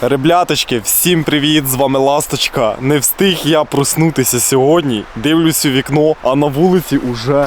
Ребляточки, всім привіт! З вами Ласточка. Не встиг я проснутися сьогодні. Дивлюсь у вікно, а на вулиці уже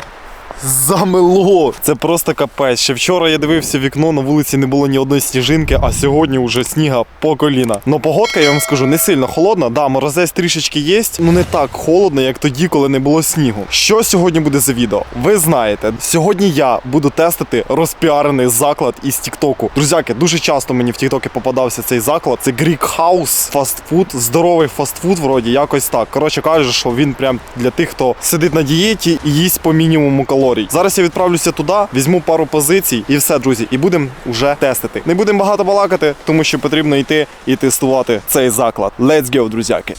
замело. Це просто капець. Ще вчора я дивився вікно, на вулиці не було ні одної сніжинки, а сьогодні вже сніга по коліна. Но погодка, я вам скажу, не сильно холодна. Да, морозець трішечки є, ну не так холодно, як тоді, коли не було снігу. Що сьогодні буде за відео? Ви знаєте, сьогодні я буду тестити розпіарений заклад із Тіктоку. Друзяки, дуже часто мені в Тіктокі попадався цей заклад. Це Greek House фастфуд, здоровий фастфуд, вроді якось так. Коротше кажуть, що він прям для тих, хто сидить на дієті і їсть по мінімуму калорій. Зараз я відправлюся туди, візьму пару позицій і все, друзі, і будемо вже тестити. Не будемо багато балакати, тому що потрібно йти і тестувати цей заклад. Let's go, друзяки.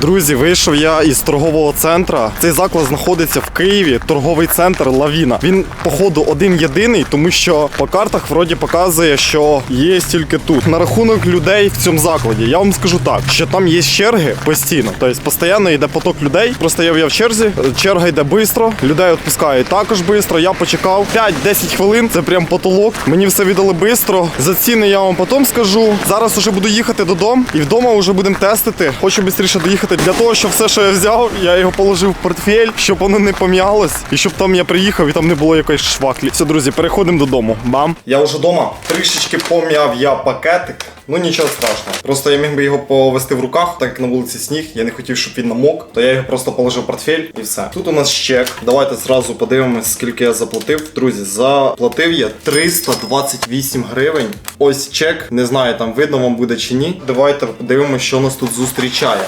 Друзі, вийшов я із торгового центра. Цей заклад знаходиться в Києві. Торговий центр Лавіна. Він, походу, один єдиний, тому що по картах вроді показує, що є тільки тут. На рахунок людей в цьому закладі. Я вам скажу так, що там є черги постійно. Тобто постійно йде поток людей. Просто я в черзі. Черга йде швидко, людей відпускають також швидко. Я почекав 5-10 хвилин. Це прям потолок. Мені все віддали швидко. За ціни я вам потім скажу. Зараз уже буду їхати додому і вдома вже будемо тестити. Хочу швидше доїхати для того, щоб все, що я взяв, я його положив в портфель, щоб воно не пом'ялось, і щоб там я приїхав і там не було якоїсь шваклі. Все, друзі, переходимо додому. Бам. Я вже вдома. Трішечки пом'яв я пакетик. Ну нічого страшного. Просто я міг би його повести в руках, так як на вулиці сніг. Я не хотів, щоб він намок, то я його просто положив в портфель і все. Тут у нас чек. Давайте зразу подивимось, скільки я заплатив. Друзі, заплатив я 328 гривень. Ось чек. Не знаю, там видно вам буде чи ні. Давайте подивимось, що нас тут зустрічає.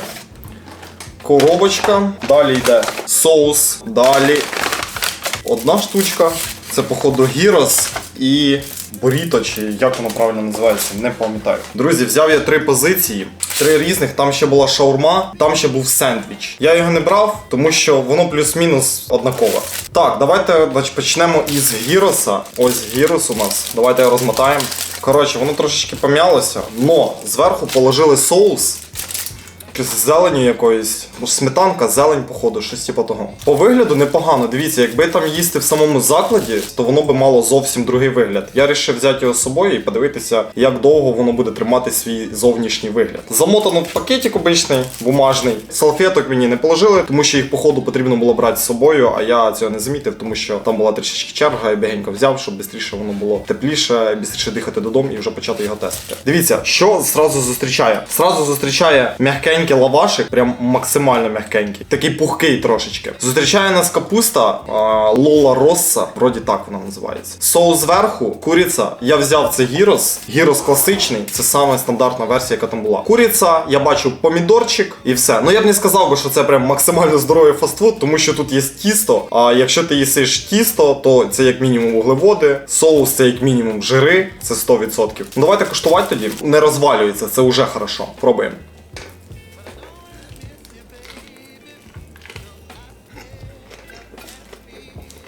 Коробочка, далі йде соус, далі одна штучка. Це, походу, гірос і буріто, чи як воно правильно називається, не пам'ятаю. Друзі, взяв я три позиції, три різних. Там ще була шаурма, там ще був сендвіч. Я його не брав, тому що воно плюс-мінус однакове. Так, давайте почнемо із гіроса. Ось гірос у нас. Давайте розмотаємо. Коротше, воно трошечки пом'ялося, но зверху положили соус. З зеленю якоїсь. Може, сметанка, зелень, походу, щось типу того. По вигляду непогано. Дивіться, якби там їсти в самому закладі, то воно би мало зовсім другий вигляд. Я вирішив взяти його з собою і подивитися, як довго воно буде тримати свій зовнішній вигляд. Замотано в пакетик обичний, бумажний. Салфеток мені не положили, тому що їх, походу, потрібно було брати з собою, а я цього не замітив, тому що там була трішечки черга, і бігенько взяв, щоб швидше воно було тепліше, швидше дихати додому і вже почати його тестити. Дивіться, що зразу зустрічає? Зразу зустрічає м'якенький лавашик, прям максимально м'якенький, такий пухкий трошечки. Зустрічає нас капуста Лола Росса, вроді так вона називається. Соус зверху, куриця. Я взяв це гірос. Гірос класичний, це саме стандартна версія, яка там була. Куриця, я бачу помідорчик і все. Ну я б не сказав би, що це прям максимально здоровий фастфуд, тому що тут є тісто. А якщо ти їсиш тісто, то це як мінімум вуглеводи, соус це як мінімум жири, це 100%. Ну давайте куштувати тоді. Не розвалюється, це вже хорошо. Пробуємо.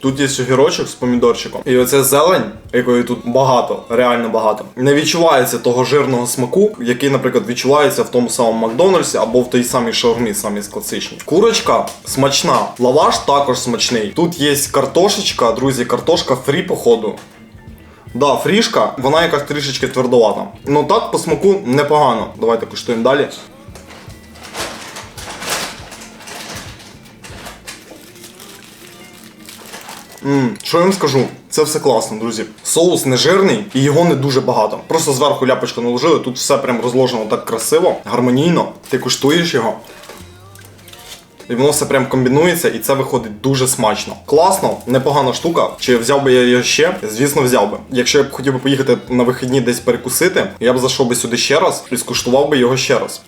Тут є огірочок з помідорчиком. І оце зелень, якої тут багато, реально багато. Не відчувається того жирного смаку, який, наприклад, відчувається в тому самому Макдональдсі або в той самій шаурмі, самі класичній. Курочка смачна, лаваш також смачний. Тут є картошечка, друзі, картошка фрі, походу. Да, фрішка, вона якась трішечки твердовата. Ну так по смаку непогано. Давайте куштуємо далі. Мм, що я вам скажу? Це все класно, друзі. Соус не жирний і його не дуже багато. Просто зверху ляпочку наложили, тут все прям розложено так красиво, гармонійно. Ти куштуєш його. І воно все прям комбінується, і це виходить дуже смачно. Класно, непогана штука. Чи взяв би я його ще? Звісно, взяв би. Якщо я б хотів би поїхати на вихідні десь перекусити, я б зайшов би сюди ще раз і скуштував би його ще раз.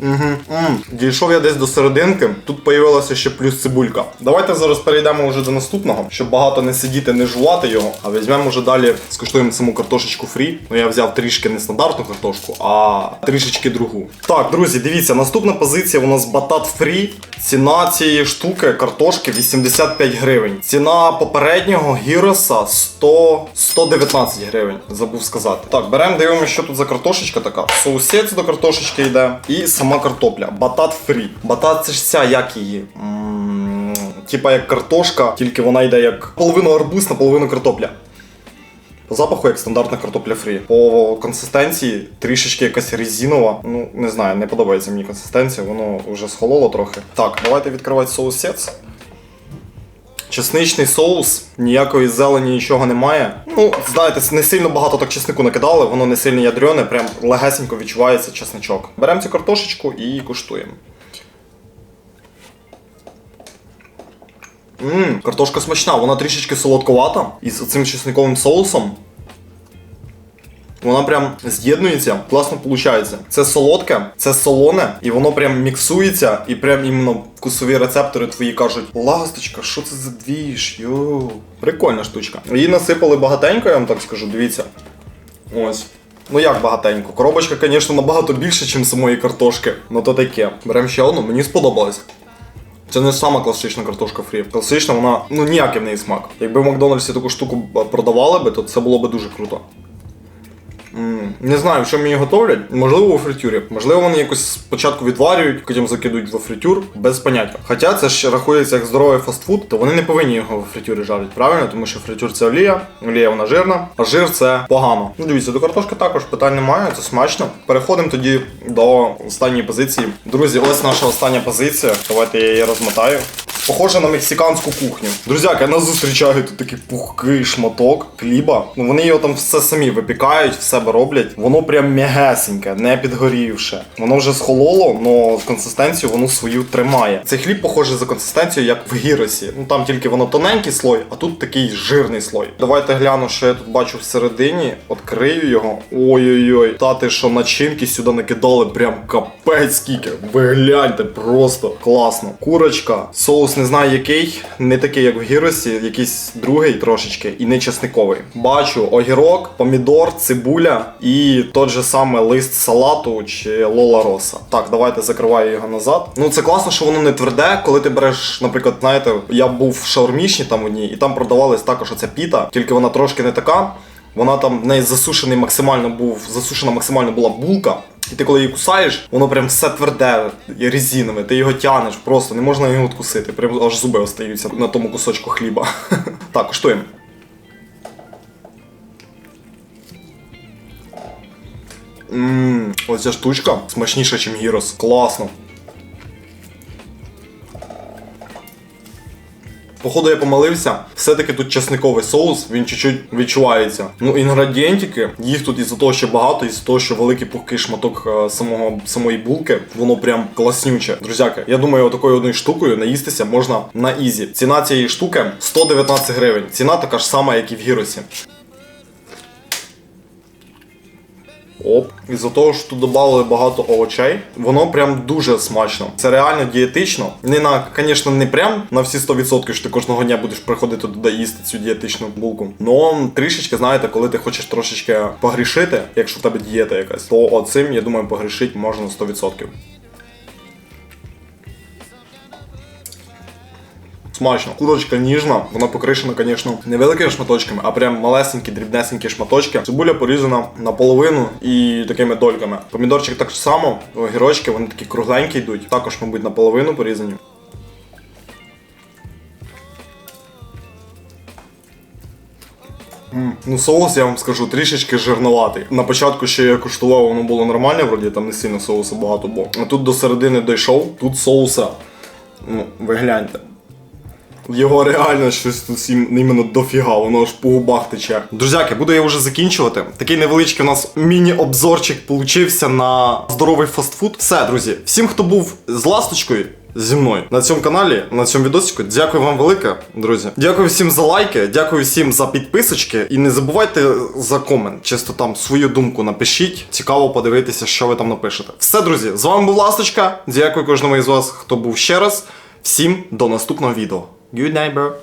Угу. М. Дійшов я десь до серединки, тут появилася ще плюс цибулька. Давайте зараз перейдемо вже до наступного, щоб багато не сидіти, не жувати його. А візьмемо вже далі, скуштуємо саму картошечку фрі. Ну я взяв трішки не стандартну картошку, а трішечки другу. Так, друзі, дивіться, наступна позиція у нас батат фрі. Ціна цієї штуки картошки 85 гривень. Ціна попереднього гіроса 100 119 гривень. Забув сказати. Так, беремо, дивимося, що тут за картошечка така. Соусець до картошечки йде. І сама картопля. Батат фрі. Батат це ж ця, як її? Типа як картошка, тільки вона йде як половину арбуз на половину картопля. По запаху як стандартна картопля фрі. По консистенції трішечки якась резинова. Ну, не знаю, не подобається мені консистенція, воно вже схололо трохи. Так, давайте відкривати соусець. Чесничний соус, ніякої зелені, нічого немає. Ну, знаєте, не сильно багато так чеснику накидали, воно не сильно ядрене, прям легесенько відчувається чесничок. Беремо цю картошечку і куштуємо. Ммм, картошка смачна, вона трішечки солодковата. І з цим чесниковим соусом. Вона прям з'єднується, класно виходить. Це солодке, це солоне, і воно прям міксується, і прям іменно вкусові рецептори твої кажуть: ласточка, що це за двіж? Йоу. Прикольна штучка. Її насипали багатенько, я вам так скажу, дивіться. Ось. Ну як багатенько. Коробочка, звісно, набагато більше, ніж самої картошки. Ну то таке. Беремо ще одну, мені сподобалось. Це не сама класична картошка фрі. Класична вона, ну ніякий в неї смак. Якби в Макдональдсі таку штуку продавали би, то це було б дуже круто. Не знаю, що мені готовлять. Можливо, у фритюрі. Можливо, вони якось спочатку відварюють, потім закидують в фритюр, без поняття. Хоча це ж рахується як здоровий фастфуд, то вони не повинні його в фритюрі жарити, правильно? Тому що фритюр це олія, олія вона жирна, а жир це погано. Ну дивіться, до картошки також питань немає, це смачно. Переходимо тоді до останньої позиції. Друзі, ось наша остання позиція. Давайте я її розмотаю. Похоже на мексиканську кухню. Друзяки, нас зустрічають тут такий пухкий шматок хліба. Ну вони його там все самі випікають, в себе роблять. Воно прям м'ягесеньке, не підгорівше. Воно вже схололо, але консистенцію воно свою тримає. Цей хліб похожий за консистенцією, як в гіросі. Ну там тільки воно тоненький слой, а тут такий жирний слой. Давайте гляну, що я тут бачу всередині. Открию його. Ой-ой-ой. Та ти що начинки сюди накидали, прям капець скільки. Ви гляньте, просто класно. Курочка, соус не знаю який, не такий, як в гіросі, якийсь другий трошечки, і не чесниковий. Бачу огірок, помідор, цибуля і тот же самий лист салату чи лола роса. Так, давайте закриваю його назад. Ну це класно, що воно не тверде. Коли ти береш, наприклад, знаєте, я був в шаурмічні там одній, і там продавалась також оця піта, тільки вона трошки не така. Вона там в неї засушений максимально був, засушена максимально була булка. І ти коли її кусаєш, воно прям все тверде, резинове, ти його тянеш, просто не можна його откусити. Прям аж зуби остаються на тому кусочку хліба. Так, куштуємо. Ммм, оця штучка смачніша, ніж гірос. Класно. Походу я помилився, все-таки тут чесниковий соус, він чуть-чуть відчувається. Ну, інгредієнтики, їх тут із-за того, що багато, із-за того, що великий пухкий шматок е, самого самої булки, воно прям класнюче. Друзяки, я думаю, отакою одною штукою наїстися можна на ізі. Ціна цієї штуки 119 гривень. Ціна така ж сама, як і в гіросі. Оп. Із-за того, що тут додали багато овочей, воно прям дуже смачно. Це реально дієтично. Не на, звісно, не прям на всі 100%, що ти кожного дня будеш приходити туди їсти цю дієтичну булку. Но трішечки, знаєте, коли ти хочеш трошечки погрішити, якщо в тебе дієта якась, то оцим, я думаю, погрішити можна 100%. Смачно. Курочка ніжна, вона покришена, звісно, невеликими шматочками, а прям малесенькі, дрібнесенькі шматочки. Цибуля порізана наполовину і такими дольками. Помідорчик так само, огірочки, вони такі кругленькі йдуть, також, мабуть, наполовину порізані. М, Ну, соус, я вам скажу, трішечки жирноватий. На початку ще я куштував, воно було нормально, вроді там не сильно соусу багато було. А тут до середини дійшов, тут соуса. Ну, ви гляньте. Його реально щось тут іменно дофіга, воно аж по губах тече. Друзяки, буду я вже закінчувати. Такий невеличкий у нас міні-обзорчик получився на здоровий фастфуд. Все, друзі, всім, хто був з ласточкою, зі мною на цьому каналі, на цьому відосику. Дякую вам велике, друзі. Дякую всім за лайки, дякую всім за підписочки. І не забувайте за комент. Чисто там свою думку напишіть. Цікаво подивитися, що ви там напишете. Все, друзі, з вами був Ласточка. Дякую кожному із вас, хто був ще раз. Всім до наступного відео. Good night, bro.